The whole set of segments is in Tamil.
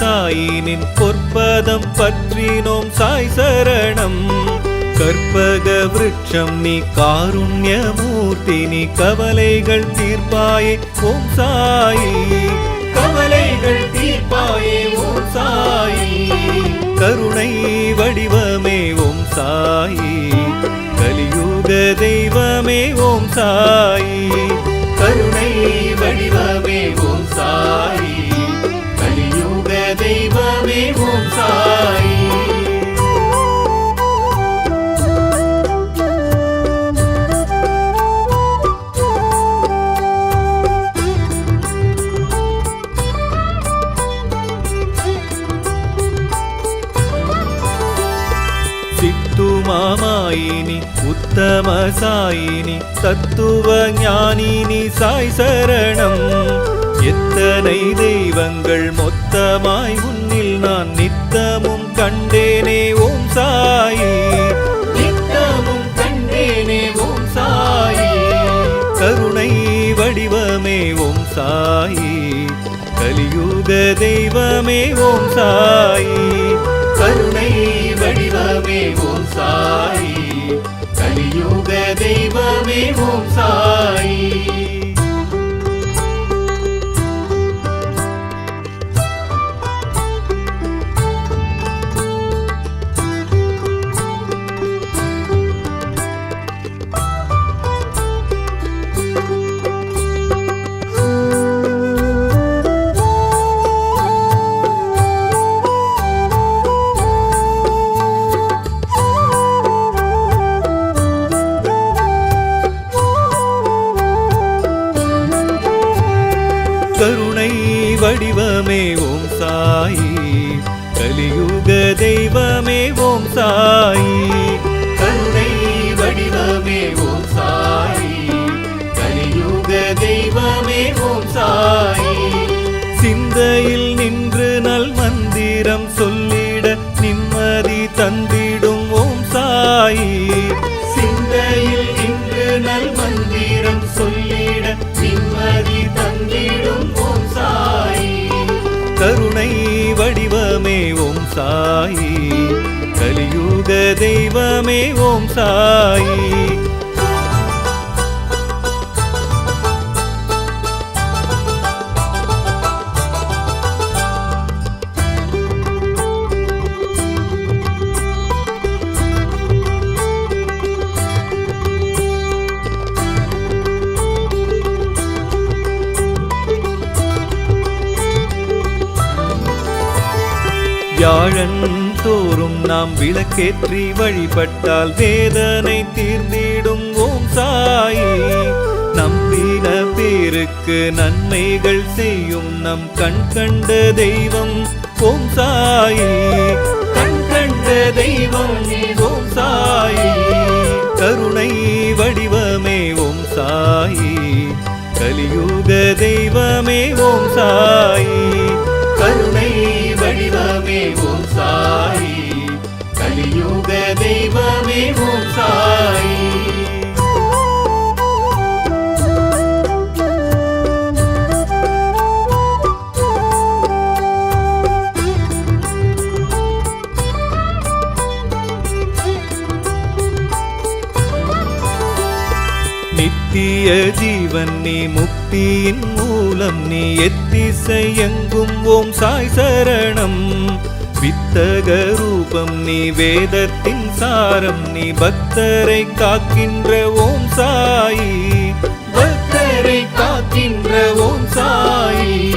சாயினின் பொற்பதம் பற்றினோம் சாய் சரணம். கற்பக விருட்சம் நீ காருண்யமூர்த்தி நீ கவலைகள் தீர்ப்பாயே ஓம் சாயி. கவலைகள் தீர்ப்பாயே ஓம் சாயி. கருணை வடிவமே ஓம் சாயி. கலியுக தெய்வமே ஓம் சாயி. கருணை வடிவமே ஓம் சாயி. தெய்வமே ஓம் சாயி சித்துமாமாயினி உத்தம சாயினி தத்துவ ஞானினி சாய் சரணம். எத்தனை தெய்வங்கள் மொத்தமாய் முன்னில் நான் நித்தமும் கண்டேனே ஓம் சாயி. நித்தமும் கண்டேனே ஓம் சாயி. கருணை வடிவமே ஓம் சாயி. கலியுக தெய்வமே ஓம் சாயி. கருணை வடிவமே ஓம் சாயி. கலியுக தெய்வமே ஓம் சாயி. தெய்வமே ஓம் சாயி வியாழன் தோறும் நாம் விளக்கேற்றி வழிபட்டால் வேதனை தீர்ந்திடும். ஓம் சாயி. நம்பின பேருக்கு நன்மைகள் செய்யும் நம் கண் கண்ட தெய்வம். ஓம் சாயி. கண் கண்ட தெய்வம். ஓம் சாயி. கருணை வடிவமே. ஓம் சாயி. கலியுக தெய்வமே. ஓம் சாயி. கருணை தெய்வமே ஓம் சாயி கலியுக தெய்வமே ஓம் சாயி நித்திய ஜீவன் நீ முக்தியின் மூலம் நீ எத்திசை எங்கும் ஓம் சாய் சரணம். வித்தக ரூபம் நீ வேதத்தின் சாரம். நீ பக்தரை காக்கின்ற ஓம் சாயி. பக்தரை காக்கின்ற ஓம் சாயி.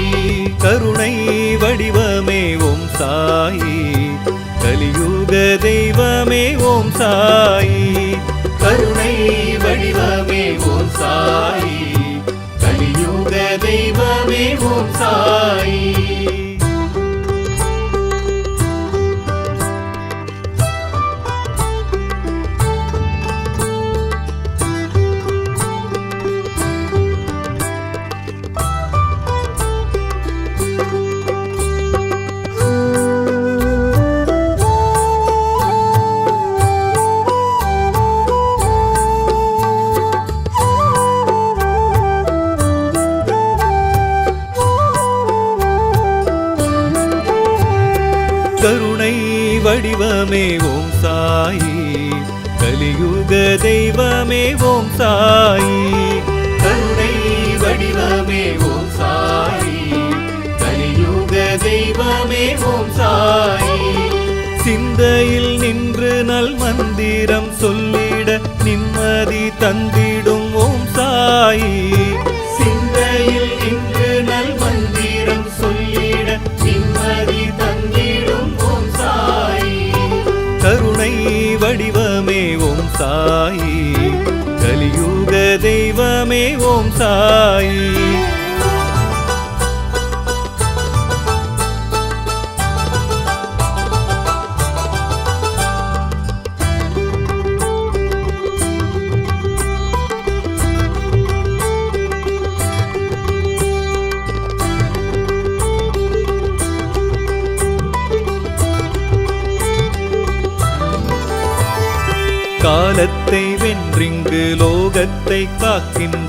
கருணை வடிவமே ஓம் சாயி. கலியுக தெய்வமே ஓம் சாயி. கருணை வடிவமே ஓம் சாயி. தெய்வமே ஓம் சாயி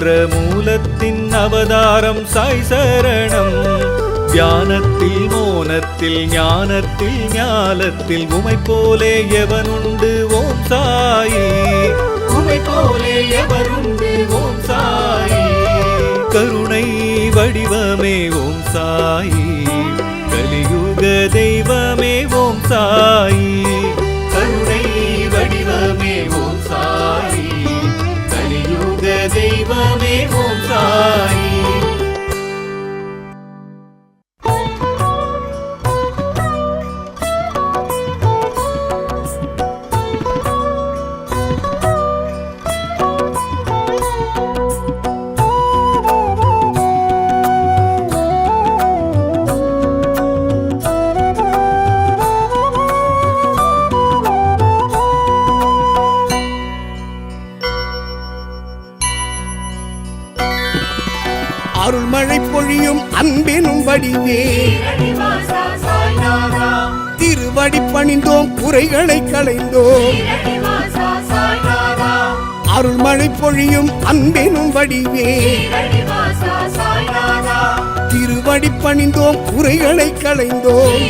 காக்கின்ற மூலத்தின் அவதாரம் சாய் சரணம். தியானத்தில் மோனத்தில் ஞானத்தில் ஞாலத்தில் உமை போலே எவனுண்டு? ஓம் சாயி. உமை போலே எவருண்டு ஓம் சாயி. கருணை வடிவமே ஓம் சாயி. கலியுக தெய்வமே ஓம் சாயி. தெய்வமே ஓம் சாயி பொழியும் அன்பினும் வடிவே. திருவடி பணிந்தோம் குறைகளை களைந்தோம். அருள்மழை பொழியும் அன்பினும் வடிவே. திருவடி பணிந்தோம் குறைகளை களைந்தோம்.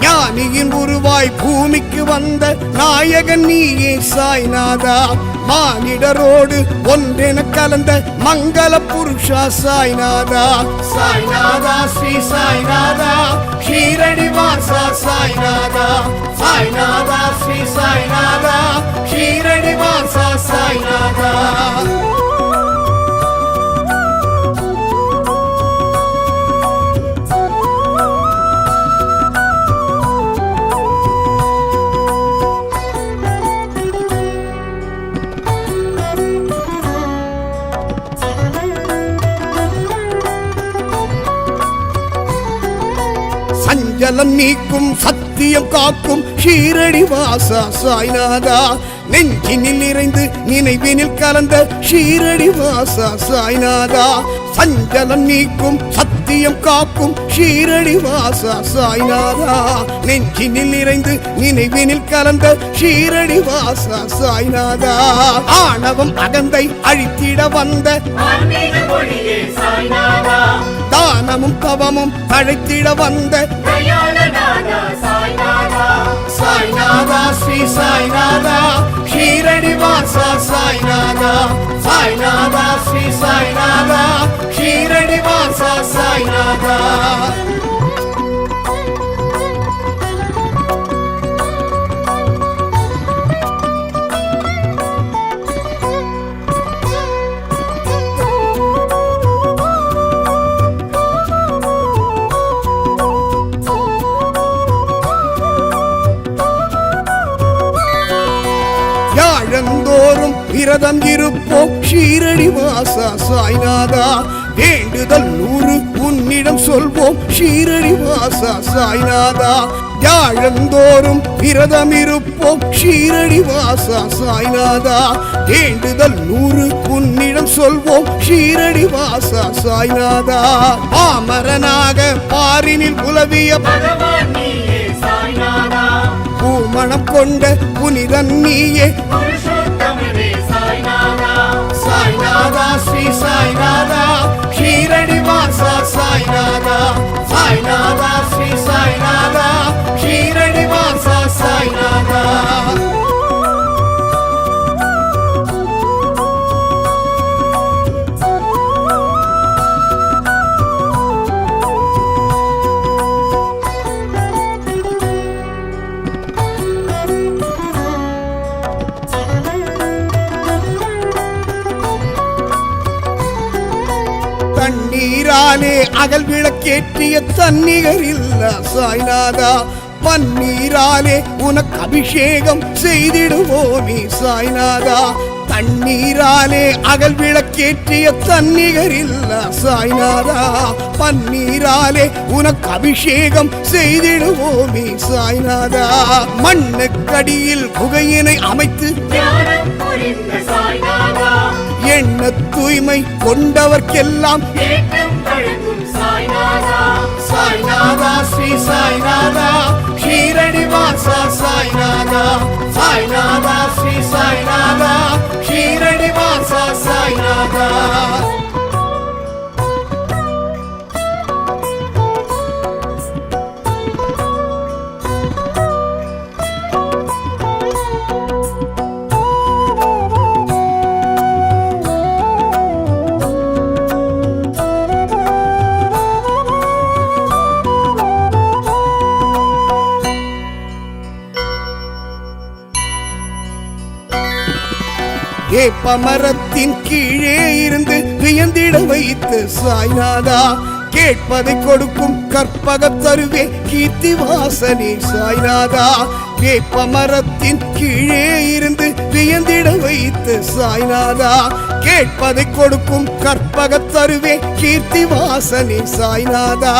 ஞானியின் உருவாய் பூமிக்கு வந்த நாயகன் நீயே சாய்நாதா. மானிடரோடு ஒன்றென கலந்த மங்கள புருஷா சாய்நாதா. சாய்நாதா ஸ்ரீ சாய்நாதா. ஷீரடி வாசா சாய்நாதா. சாய்நாதா ஸ்ரீ சாய்நாதா. ஷீரடி வாசா சாய்நாதா. சஞ்சலம் நீக்கும் சத்தியம் காக்கும் ஷீரடி வாசா சாய்நாதா நெஞ்சினில் நிறைந்து நினைவினில் கலந்த ஷீரடி வாசா சாய்நாதா சஞ்சலம் நீக்கும் சத்தியம் காக்கும் ஷீரடி வாசா சாய்நாதா நெஞ்சினில் நிறைந்து நினைவினில் கலந்த ஷீரடி வாசா சாய்நாதா ஆணவம் அகந்தை அழித்திட வந்த தானமும் தவமும் அழைத்திட வந்த சாய்நாதா சாய்நாதா ஸ்ரீ சாய்நாதா ஷீரடி வாசா சாய்நாதா சாய்நாதா ஸ்ரீ சாய்நாதா ஷீரடி வாசா சாய்நாதா விரதம் இருப்போம். ஷீரடி வாசா சாய்நாதா. வேண்டுதல் நூறு உன்னிடம் சொல்வோம். ஷீரடி வாசா சாய்நாதா. யாழந்தோறும் விரதம் இருப்போம். ஷீரடி வாசா சாய்நாதா. வேண்டுதல் நூறு உன்னிடம் சொல்வோம். ஷீரடி வாசா சாய்நாதா. பாமரனாக பாரினில் உலவிய பூமணம் கொண்ட புனிதன் நீயே. தண்ணீராலே அகல் விளக்கேற்றிய தன்னிகர் இல்ல சாய்நாதா. பன்னீராலே உனக்கு அபிஷேகம் செய்திடுவோமே சாய்நாதா. தண்ணீராலே அகல் விளக்கேற்றிய தன்னிகரில்ல சாய்நாதா. பன்னீராலே உனக்கு அபிஷேகம் செய்திடுவோமே சாய்நாதா. மண்ணுக்கடியில் குகையினை அமைத்து சாய்நாதா. எண்ண தூய்மை கொண்டவர்க்கெல்லாம் சாய்நாதா சாய்நாதா ஸ்ரீ சாய்நாதா. ஷீரடி வாசா சாய்நாதா சாய்நாதா ஸ்ரீ சாய்நாதா. ஷீரடி வாசா சாய்நாதா. ஏப்பமரத்தின் கீழே இருந்து வியந்திட வைத்து சாய்நாதா கேட்பதை கொடுக்கும் கற்பக தருவே கீர்த்தி வாசனே சாய்நாதா. வேப்பமரத்தின் கீழே இருந்து வியந்திட வைத்து சாய்நாதா கேட்பதை கொடுக்கும் கற்பக தருவே கீர்த்தி வாசனே சாய்நாதா.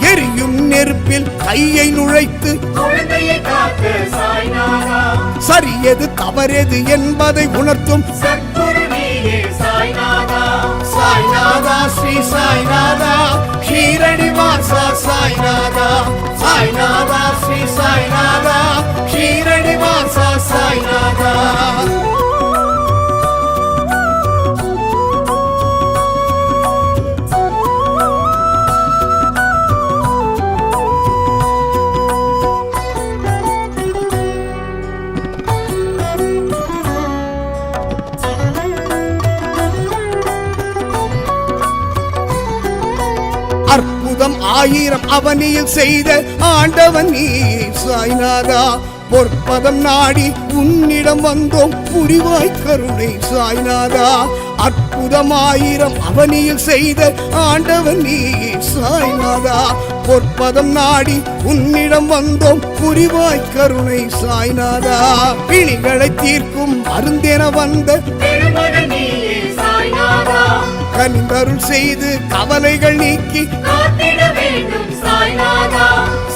எரியும் நெருப்பில் கையை நுழைத்து சரியது தவறெது என்பதை உணர்த்தும். சாய்நாதா. சாய்நாதா ஸ்ரீ சாய்நாதா. ஷீரடி வாசா சாய்நாதா. சாய்நாதா ஸ்ரீ சாய்நாதா. ஷீரடி வாசா சாய்நாதா. அற்புதம் ஆயிரம் அவனியில் செய்த ஆண்டவன் நீ சாய்நாதா பொற்பதம் நாடி உன்னிடம் வந்தோம். புரிவாய் கருணை சாய்நாதா அற்புதமாயிரம் அவனியில் செய்த ஆண்டவன் நீ சாய்நாதா பொற்பதம் நாடி உன்னிடம் வந்தோம். புரிவாய் கருணை சாய்நாதா பிணிகளை தீர்க்கும் அருந்தென வந்த திருமகன் சாய்நாதா. கனிந்தருள் செய்து கவலைகள் நீக்கி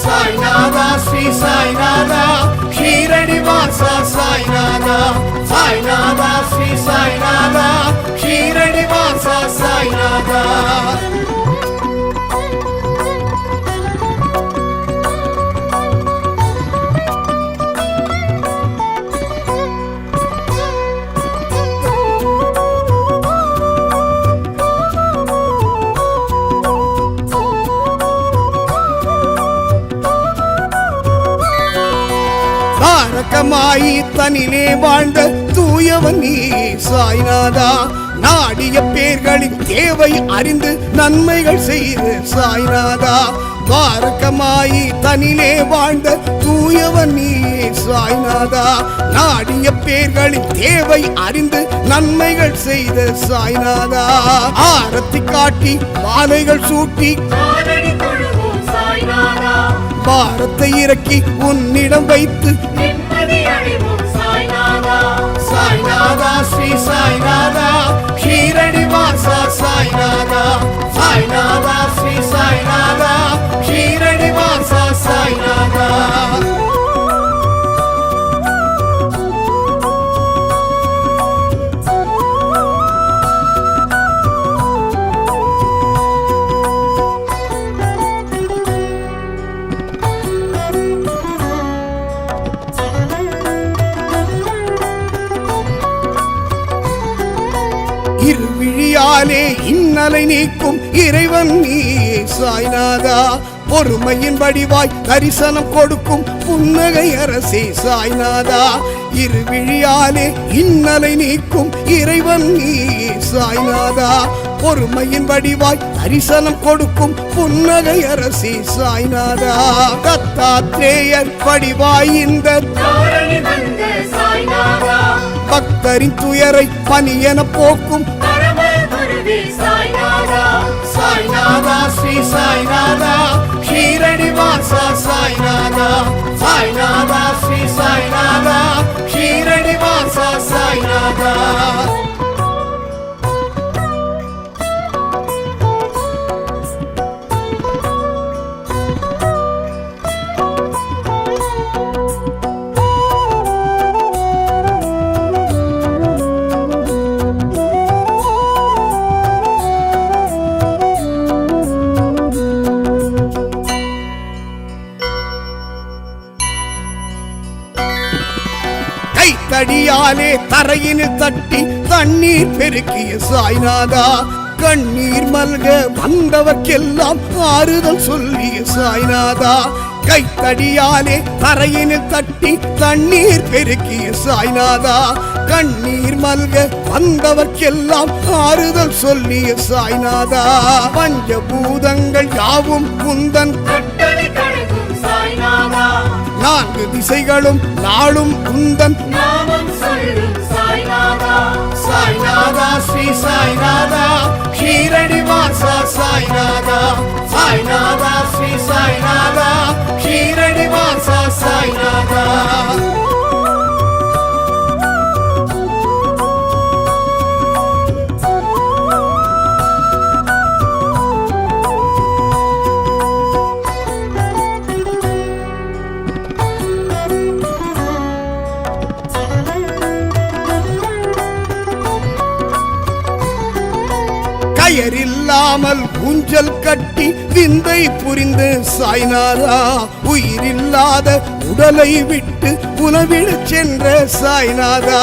சாய்நாதா. ஸ்ரீ சாய்நாதா. ஷீரடி வாசா சாய்நாதா. சாய்நாதா ஸ்ரீ சாய்நாதா. ஷீரடி வாசா சாய்நாதா. தனிலே வாழ்ந்த தூயவன் நீ சாய்நாதா. நாடிய பேர்களின் தேவை அறிந்து நன்மைகள் செய்து சாய்நாதா. தாரகமாயி தனிலே வாழ்ந்த தூயவன் நீ சாய்நாதா. நாடிய பேர்களின் தேவை அறிந்து நன்மைகள் செய்த சாய்நாதா. ஆரத்தி காட்டி மாலைகள் சூட்டி பாரத்தை இறக்கி உன்னிடம் வைத்து சாய்நாதா ஸ்ரீ சாய்நாதா ஷீரடி வாசா சாய்நாதா இருவிழியாலே இன்னலை நீக்கும் இறைவன் நீ சாய்நாதா பொறுமையின் வடிவாய் தரிசனம் கொடுக்கும் புன்னகை அரசே சாய்நாதா. இருவிழியாலே இன்னலை நீக்கும் இறைவன் நீ சாய்நாதா பொறுமையின் வடிவாய் தரிசனம் கொடுக்கும் புன்னகை அரசே சாய்நாதா. தத்தாத்ரேயர் வடிவாய் இந்த பக்தரின் துயரை பனியென போக்கும் பரம சாய்நாதா சாய்நாதா ஸ்ரீ சாய்நாதா ஷீரடி வாசா சாய்நாதா சாய்நாதா ஸ்ரீ சாய்நாதா ஷீரடி வாசா சாய்நாதா கைத்தடியாலே தரையினில் தட்டி தண்ணீர் பெருக்கிய சாய்நாதா கண்ணீர் மல்க வந்தவர்க்கெல்லாம் ஆறுதல் சொல்லிய சாய்நாதா கைத்தடியாலே தரையினில் தட்டி தண்ணீர் பெருக்கிய சாய்நாதா கண்ணீர் மல்க வந்தவர்க்கெல்லாம் ஆறுதல் சொல்லிய சாய்நாதா. பஞ்சபூதங்கள் யாவும் குந்தன் கட்டளை நான்கு திசைகளும் நாளும் குந்தன் நாமம் சொல்லும் சாய்நாதா சாய்நாதா ஸ்ரீ சாய்நாதா ஷீரடி வாசா சாய்நாதா சாய்நாதா ஸ்ரீ சாய்நாதா ஷீரடி வாசா சாய்நாதா இல்லாமல் ஊஞ்சல் கட்டி விந்தை புரிந்து சாய்நாதா உயிரில்லாத உடலை விட்டு உணவிடச் சென்ற சாய்நாதா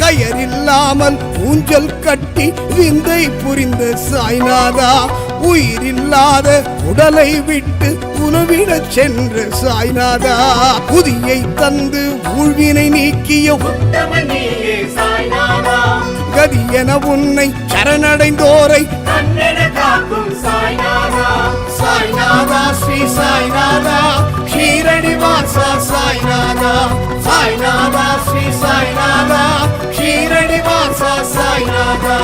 கயரில்லாமல் ஊஞ்சல் கட்டி விந்தை புரிந்த சாய்நாதா உயிரில்லாத உடலை விட்டு உணவிடச் சென்ற சாய்நாதா புதியை தந்து ஊழ்வினை நீக்கிய சாய்நாதா கதி என உன்னை சரணடைந்தோரை. காக்கும் சாய்நாதா ஸ்ரீ சாய்நாதா. ஷீரடி வாசா சாய்நாதா சாய்நாதா ஸ்ரீ சாய்நாதா. ஷீரடி வாசா சாய்நாதா.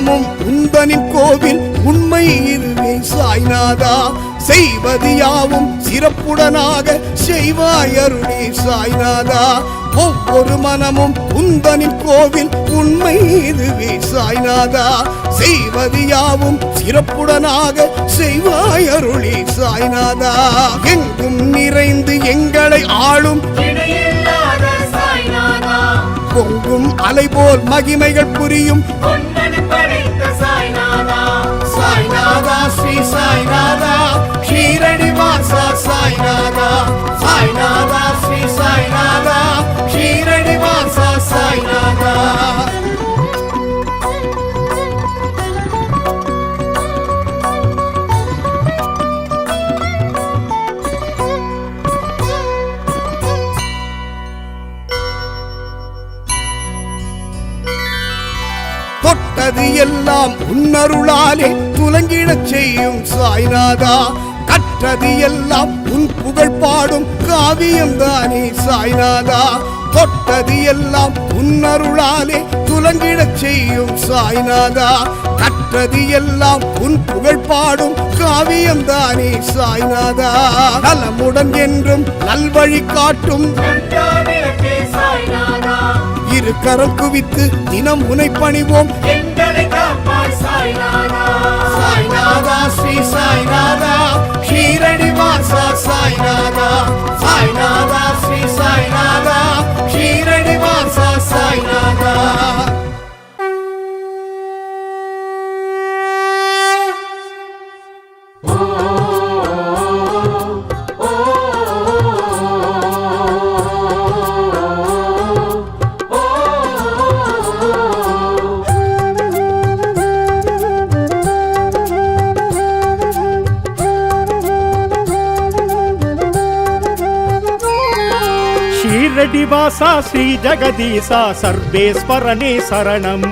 மனமும் உந்தனின் கோவில் உண்மை இதுவே சாய்நாதா. செய்வது யாவும் சிறப்புடனாக செய்வாய் அருளே சாய்நாதா. ஒவ்வொரு மனமும் உந்தனின் கோவில் உண்மை இதுவே சாய்நாதா. செய்வது யாவும் சிறப்புடனாக செய்வாய் அருளே சாய்நாதா. எங்கும் நிறைந்து எங்களை ஆளும் பொங்கும் அலை போல் மகிமைகள் புரியும் சாய்நாதா ஸ்ரீ சாய்நாதா ஷீரடி வாசா சாய்நாதா சாய்நாதா ஸ்ரீ சாய்நாதா ஷீரடி வாசா சாய்நாதா தொட்டது எல்லாம் உன்னருளாலே துலங்கிடச் செய்யும் சாய்நாதா. கற்றது எல்லாம் உன் புகழ் பாடும் காவியம் தானே சாய்நாதா. தொட்டது எல்லாம் உன்னருளாலே துலங்கிடச் செய்யும் சாய்நாதா. கற்றது எல்லாம் உன் புகழ் பாடும் காவியம் தானே சாய்நாதா. நலமுடன் என்றும் நல்வழி காட்டும் இரு கரம் குவித்து தினம் முனை பணிவோம் எங்களை காப்பாய் சாய்நாதா சாய்நாதா. ஸ்ரீ சாய்நாதா வாசா ஸ்ரீ ஜெகதீசா சர்வேஸ்வரனே சரணம்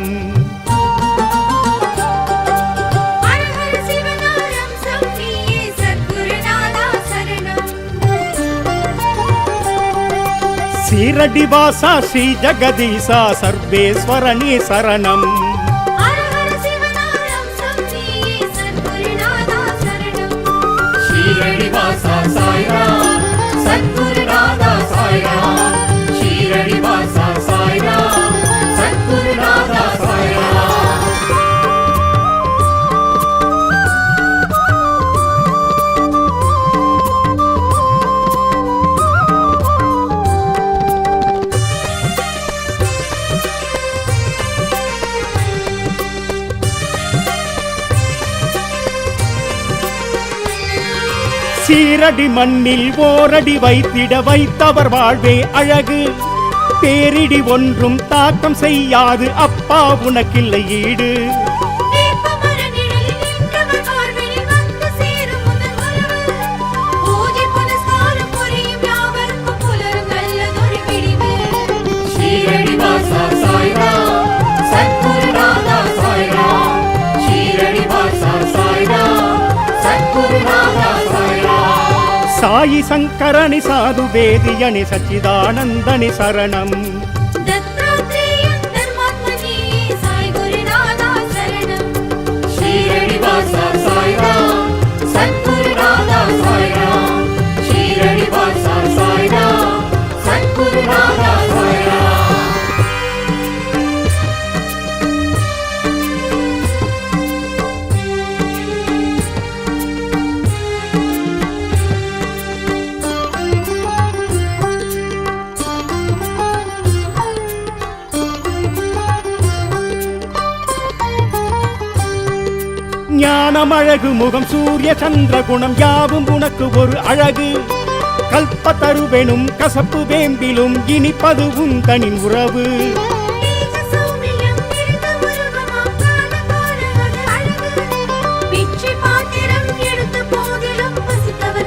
ஹர ஹர சிவனாரம் சௌமியே சத்குருநாதா சரணம் ஈரடி மண்ணில் ஓரடி வைத்திட வைத்தவர் வாழ்வே அழகு. பேரிடி ஒன்றும் தாக்கம் செய்யாது அப்பா உனக்கில்லை ஈடு. சாயி சங்கரணி சாது வேதியனி சச்சிதானந்தனி சரணம். தத்தாத்ரேயன் தர்மாத்மனே ஞானம் அழகு முகம் சூரிய சந்திர குணம் யாவும் உனக்கு ஒரு அழகு. கல்பத்தருவெனும் கசப்பு வேம்பிலும் இனிப்பது உந்தனின் உறவு. பாத்திரம் எடுத்த போதிலும் பசித்தவர்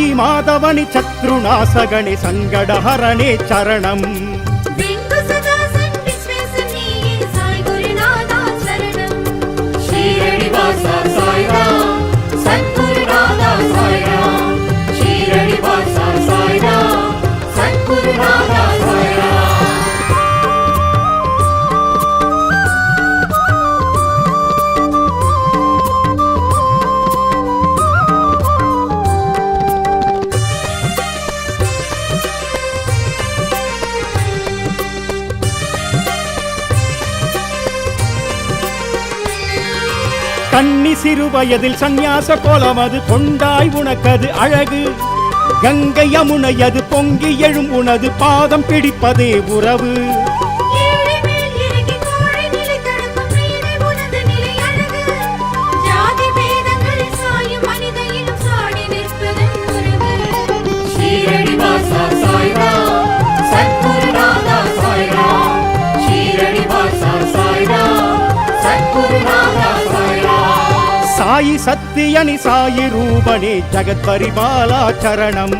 சாயி மாதவனி சத்ருநாசகனி சங்கடஹரணே சரணம் சிறு வயதில் சந்நியாச அது கொண்டாய் உனக்கது அழகு. கங்கை யமுனையது பொங்கி எழும் உனது பாதம் பிடிப்பதே உறவு. சாயி சத்தியனி சாயி ரூபனே ஜகத் பரிபாலா சரணம்.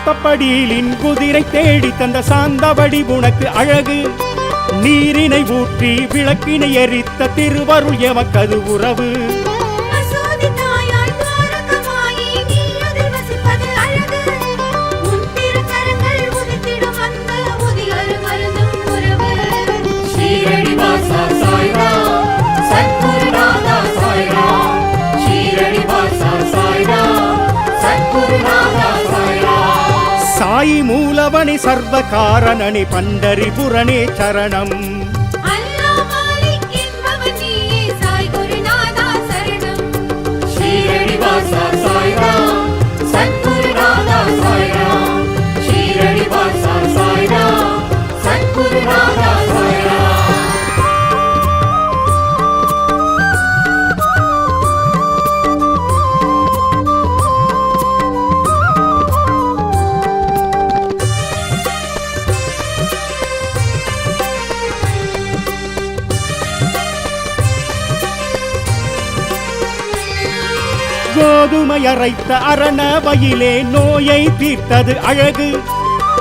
சாந்தப்படியிலின் குதிரை தேடி தந்த சாந்தவடி உனக்கு அழகு. நீரினை ஊற்றி விளக்கினை எரித்த திருவருள் எமக்கது உறவு. ஆதி மூலவனே சர்வ காரணனே பண்டரிபுரனே சரணம். சாய் குருநாதா சரணம். ஷீரடி சாய்ராம் கோதுமை அரைத்த அரணவையிலே நோயை தீர்த்தது அழகு.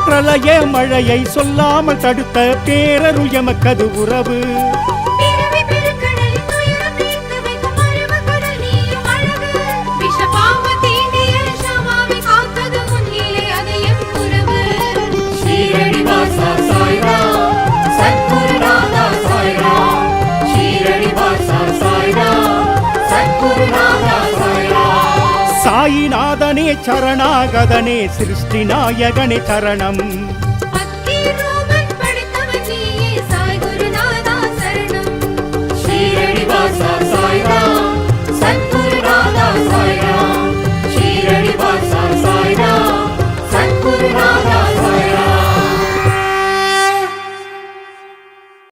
பிரளய மழையை சொல்லாமல் தடுத்த பேரருயமக்கது உறவு. சரணாகதனே சிருஷ்டி நாயகனே சரணம்.